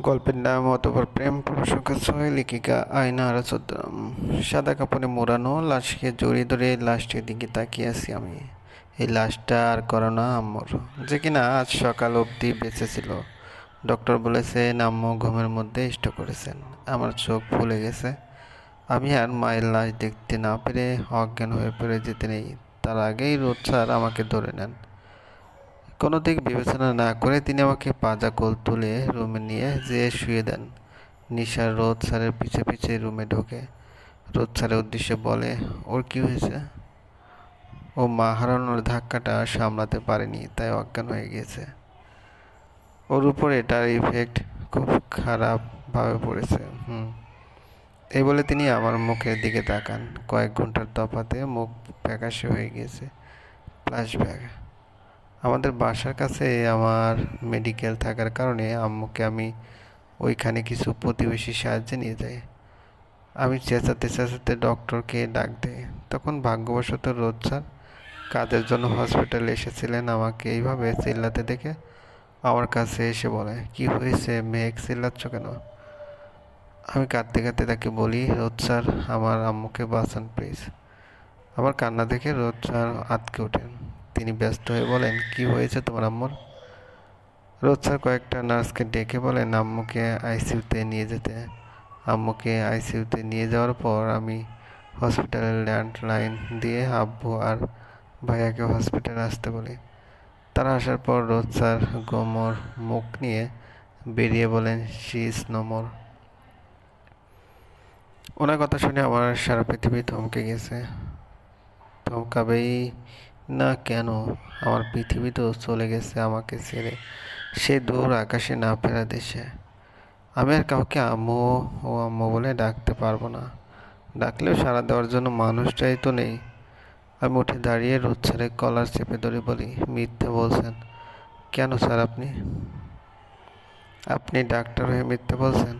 গল্পের নাম অতপর প্রেম প্রসঙ্গ ছয় লেখিকা আয়না আরাচদ্দাম সাদা কাপড়ে মোড়ানো, লাশকে জড়িয়ে ধরে লাশটির দিকে তাকিয়ে আছি আমি। এই লাশটা আর করো না, আম্মুর। যে কিনা আজ সকাল অবধি বেঁচে ছিল ডক্টর বলেছেন আম্মু ঘুমের মধ্যে ইষ্ট করেছেন। আমার চোখ ফুলে গেছে। আমি আর মায়ের লাশ দেখতে না পেরে অজ্ঞান হয়ে পড়ে যেতে নেই। তার আগেই রোদ স্যার আমাকে ধরে নেন। কোনো দিক বিবেচনা না করে তিনি আমাকে পাজা কোল তুলে রুমে নিয়ে যেয়ে শুয়ে দেন। নিশার রোদ স্যারের পিছে পিছে রুমে ঢোকে। রোদ স্যারের উদ্দেশ্যে বলে, ওর কি হয়েছে? ও মা হারানোর ধাক্কাটা সামলাতে পারেনি, তাই অজ্ঞান হয়ে গিয়েছে। ওর উপর এটার ইফেক্ট খুব খারাপভাবে পড়েছে, হুম। এই বলে তিনি আমার মুখের দিকে তাকান। কয়েক ঘণ্টার তফাতে মুখ ফ্যাকাশে হয়ে গিয়েছে। ফ্ল্যাশব্যাক। আমাদের বাসার কাছে আমার মেডিকেল থাকার কারণে আম্মুকে আমি ওইখানে কিছু প্রতিবেশী সাহায্যে নিয়ে যাই। আমি চেঁচাতে চেঁচাতে ডক্টরকে ডাক দেই। তখন ভাগ্যবশত রোদ স্যার কাজের জন্য হসপিটালে এসেছিলেন আমাকে এইভাবে চিল্লাতে দেখে আমার কাছে এসে বলে, কি হয়েছে? মেঘ চিল্লাচ্ছ কেন? আমি কাঁদতে কাঁদতে তাকে বলি রোদ স্যার, আমার আম্মুকে বাঁচান প্লিজ আমার কান্না দেখে রোদ স্যার আটকে ওঠেন। তিনি ব্যস্ত হয়ে বলেন, কি হয়েছে তোমার আম্মুর? রোজ স্যার কয়েকটা নার্সকে ডেকে বলেন, আম্মুকে আইসিইউতে নিয়ে যেতে। আম্মুকে আইসিইউতে নিয়ে যাওয়ার পর আমি হসপিটালের ল্যান্ডলাইন দিয়ে আব্বু আর ভাইয়াকে হসপিটালে আসতে বলি। তারা আসার পর রোজ স্যার গোমর মুখ নিয়ে বেরিয়ে বলেন, শি ইজ নোমর ওনার কথা শুনে আমার সারা পৃথিবী থমকে গেছে। থমকাবেই না কেন? আমার পৃথিবী তো চলে গেছে আমাকে ছেড়ে। সে দূর আকাশে না ফেরা দেশে। আমি আর কাউকে আম্মু ও আম্মু বলে ডাকতে পারব না। ডাকলেও সাড়া দেওয়ার জন্য মানুষটাই তো নেই। আমি উঠে দাঁড়িয়ে রোদ স্যারের কলার চেপে ধরে বলি, মিথ্যে বলছেন। কেন স্যার আপনি? আপনি ডাক্তার হয়ে মিথ্যে বলছেন?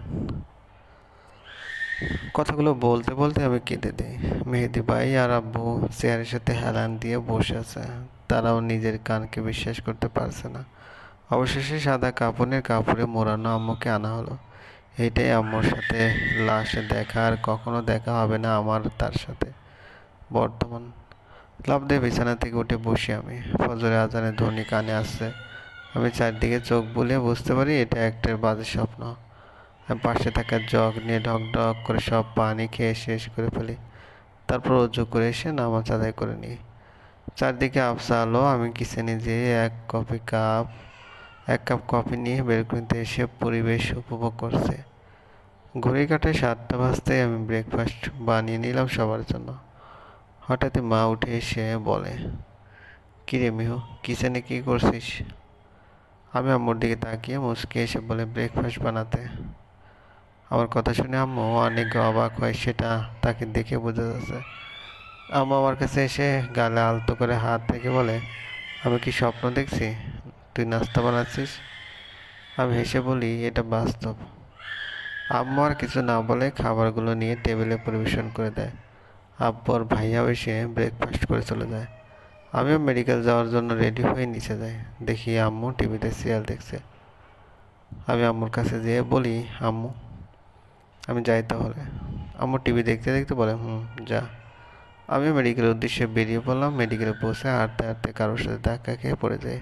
কথাগুলো বলতে বলতে আমি কেঁদে দিই। মেহেদি ভাই আর আব্বু চেয়ারের সাথে হেলান দিয়ে বসে আছে। তারাও নিজের কানকে বিশ্বাস করতে পারছে না। অবশেষে সাদা কাপড়ের কাপড়ে মোড়ানো আম্মুকে আনা হলো। এইটাই আম্মুর সাথে লাশে দেখা আর কখনো দেখা হবে না আমার তার সাথে। বর্তমান লাভ দিয়ে বিছানা থেকে উঠে বসি আমি। ফজরে আজানের ধ্বনি কানে আসছে। আমি চারদিকে চোখ বুলিয়ে বুঝতে পারি এটা একটা বাজে স্বপ্ন। পাশে থাকা জগ নিয়ে ঢক ঢক করে সব পানি খেয়ে শেষ করে ফেলি। তারপর উজু করে এসে নামাজ আদায় করে নিই। চারদিকে আফসা আলো আমি কিচেনে যেয়ে এক কফি কাপ, এক কাপ কফি নিয়ে বেলকুনিতে এসে পরিবেশ উপভোগ করছে। ঘড়ি কাটে সাতটা বাজতে আমি ব্রেকফাস্ট বানিয়ে নিলাম সবার জন্য। হঠাৎই মা উঠে এসে বলে, কিরে মিহু, কিচেনে কী করছিস? আমি আম্মুর দিকে তাকিয়ে মুসকে এসে বলে ব্রেকফাস্ট বানাতে। আমার কথা শুনে আম্মু অনেক অবাক হয়, সেটা তাকে দেখে বোঝা যাচ্ছে। আম্মু আমার কাছে এসে গালে আলতো করে হাত থেকে বলে, আমি কি স্বপ্ন দেখছি? তুই নাস্তা বানাচ্ছিস? আমি হেসে বলি, এটা বাস্তব। আম্মু আর কিছু না বলে খাবারগুলো নিয়ে টেবিলে পরিবেশন করে দেয়। আব্বু আর ভাইয়াও এসে ব্রেকফাস্ট করে চলে যায়। আমিও মেডিকেল যাওয়ার জন্য রেডি হয়ে নিচে যাই। দেখি আম্মু টিভিতে সিরিয়াল দেখছে। আমি আম্মুর কাছে যেয়ে বলি, আম্মু আমি যাই তাহলে। আমার টিভি দেখতে দেখতে বলে, হুম, যা। আমি মেডিকেলের উদ্দেশ্যে বেরিয়ে পড়লাম। মেডিকেলে পৌঁছে হাঁটতে হাঁটতে কারোর সাথে ধাক্কা খেয়ে পড়ে যাই।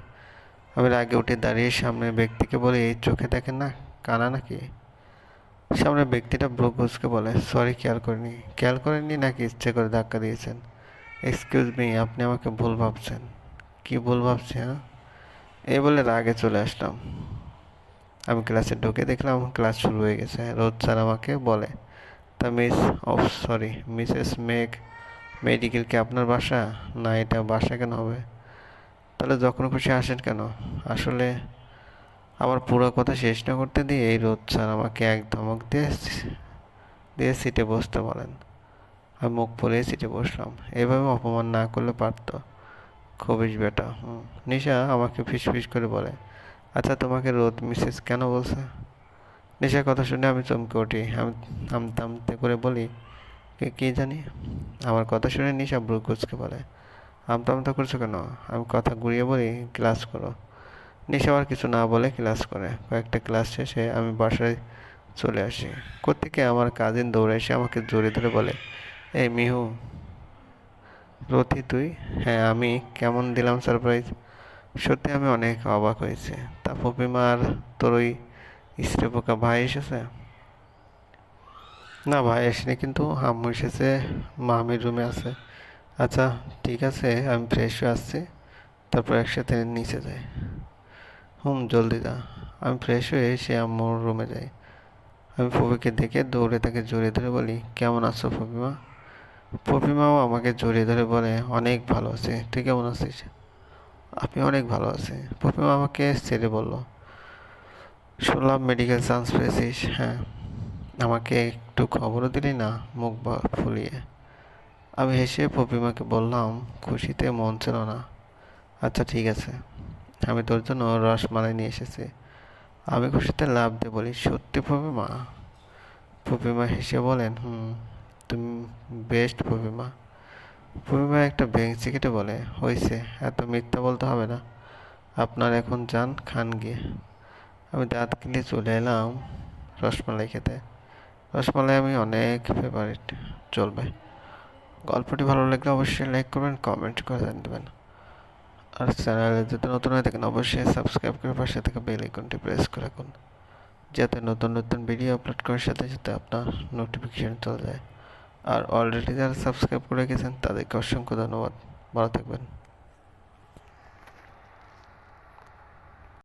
আমি আগে উঠে দাঁড়িয়ে সামনের ব্যক্তিকে বলে, এই চোখে দেখেন না, কানা নাকি? সামনের ব্যক্তিটা ঘুষকে বলে, সরি, খেয়াল করিনি। খেয়াল করেননি নাকি? ইচ্ছে করে ধাক্কা দিয়েছেন। এক্সকিউজ মি আপনি আমাকে ভুল ভাবছেন। কি ভুল ভাবছি হ্যাঁ? এই বলে রাগে চলে আসলাম। আমি ক্লাসে ঢুকে দেখলাম ক্লাস শুরু হয়ে গেছে। রোদ স্যার আমাকে বলে, তা miss of sorry Mrs Megh medical কি আপনার বাসা? না, এটা বাসা কেন হবে? তাহলে যখন খুশি আসেন কেন? আসলে আমার পুরো কথা শেষ না করতে দিয়ে এই রোদ স্যার আমাকে এক ধমক দিয়ে দিয়ে সিটে বসতে বলেন। আমি মুখ পরে সিটে বসলাম। এভাবে অপমান না করলে পারতো। খুবই বেটা হুম। নিশা আমাকে ফিস ফিস করে বলে আচ্ছা তোমাকে রোদ মিসেস কেন বলছে? নিশার কথা শুনে আমি চমকে উঠি। আমি আমতে আমতে করে বলি, কে কে জানি? আমার কথা শুনে নিশা ব্রুকুচকে বলে আমতা আমতা করছ কেন? আমি কথা ঘুরিয়ে বলি, ক্লাস করো। নিশা আর কিছু না বলে ক্লাস করে। কয়েকটা ক্লাস শেষে আমি বাসায় চলে আসি। কোত্থেকে আমার কাজিন দৌড়ে এসে আমাকে জোরে ধরে বলে, এই মিহু, রথি তুই? হ্যাঁ আমি। কেমন দিলাম সারপ্রাইজ? সত্যি আমি অনেক অবাক হয়েছি। তা পপিমা আর তোর ওই স্ত্রী পোকা ভাই এসেছে? না, ভাই আসেনি, কিন্তু আম্মু এসেছে, মামির রুমে আছে। আচ্ছা ঠিক আছে, আমি ফ্রেশ হয়ে আসছি, তারপর একসাথে নিচে যাই। হুম, জলদি যা। আমি ফ্রেশ হয়ে এসে আম্মুর রুমে যাই। আমি ফপিকে দেখে দৌড়ে তাকে জড়িয়ে ধরে বলি, কেমন আছো ফপিমা ফপিমাও আমাকে জড়িয়ে ধরে বলে, অনেক ভালো আছি। তুই কেমন আছিস? আমি অনেক ভালো আছি ফপিমা আমাকে ছেড়ে বলল। শুনলাম মেডিকেল চান্স পেয়েছিস হ্যাঁ। আমাকে একটু খবরও দিলি না, মুখ ফুলিয়ে। আমি হেসে পপিমাকে বললাম, খুশিতে মন ছিল না। আচ্ছা ঠিক আছে। আমি তোর জন্য রসমালাই নিয়ে এসেছি। আমি খুশিতে লাভ দিয়ে বলি, সত্যি পপিমা পপিমা হেসে বলেন, হুম, তুমি বেস্ট পপিমা পপিমা একটা বেঞ্চি কেটে বলে হয়েছে এত মিথ্যা বলতে হবে না। আপনার এখন যান খান গিয়ে। আমি দাঁত কিলে চলে এলাম রসমালাই খেতে। রসমালাই আমি অনেক ফেভারিট চলবে। গল্পটি ভালো লাগলে অবশ্যই লাইক করবেন কমেন্ট করে দেবেন আর চ্যানেলে যাতে নতুন হয়ে থাকেন, অবশ্যই সাবস্ক্রাইব করে পাশে থেকে বেল আইকনটি প্রেস করে রাখুন। যাতে নতুন নতুন ভিডিও আপলোড করার সাথে সাথে আপনার নোটিফিকেশন চলে যায়। আর অলরেডি যারা সাবস্ক্রাইব করে গেছেন তাদেরকে অসংখ্য ধন্যবাদ। ভালো থাকবেন।